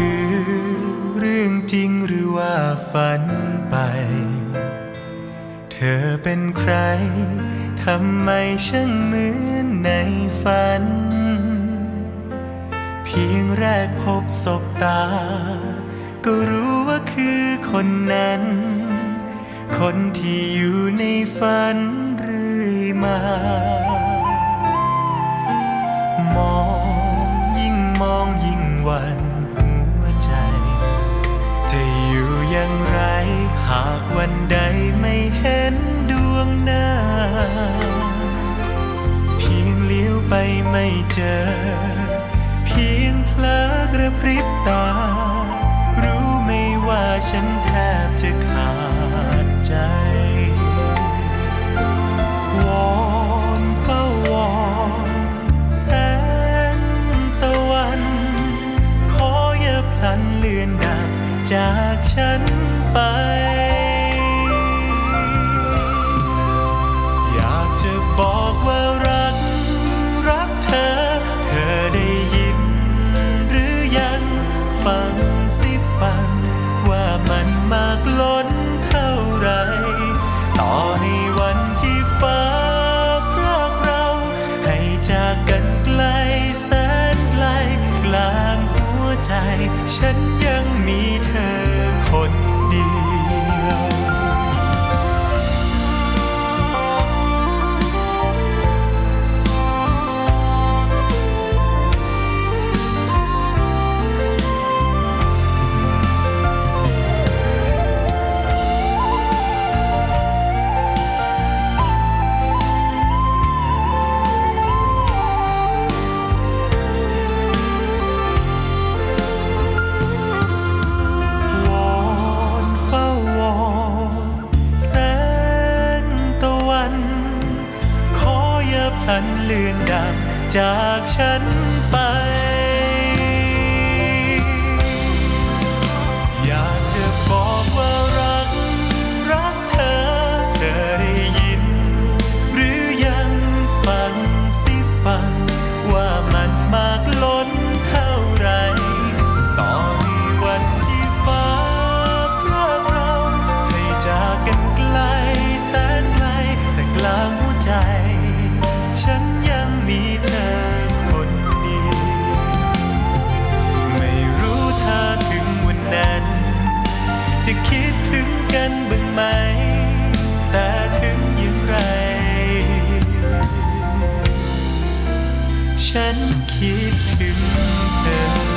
คือเรื่องจริงหรือว่าฝันไป เธอเป็นใคร ทำไมช่างเหมือนในฝัน เพียงแรกพบศบตา ก็รู้ว่าคือคนนั้น คนที่อยู่ในฝันเรื่อยมามองยิ่งมองยิ่งหวัน วันใดไม่เห็นดวงหน้า เพียงเลี้ยวไปไม่เจอ เพียงเพลอกระพริบตา รู้ไม่ว่าฉันแทบจะขาดใจ วอนเฝ้าวอนแสงตะวัน ขออย่าพลันเลือนดับจากฉันไป สิฟังว่ามันมากล้น พันเลือนดับจากฉันไป ฉันคิดถึงเธอ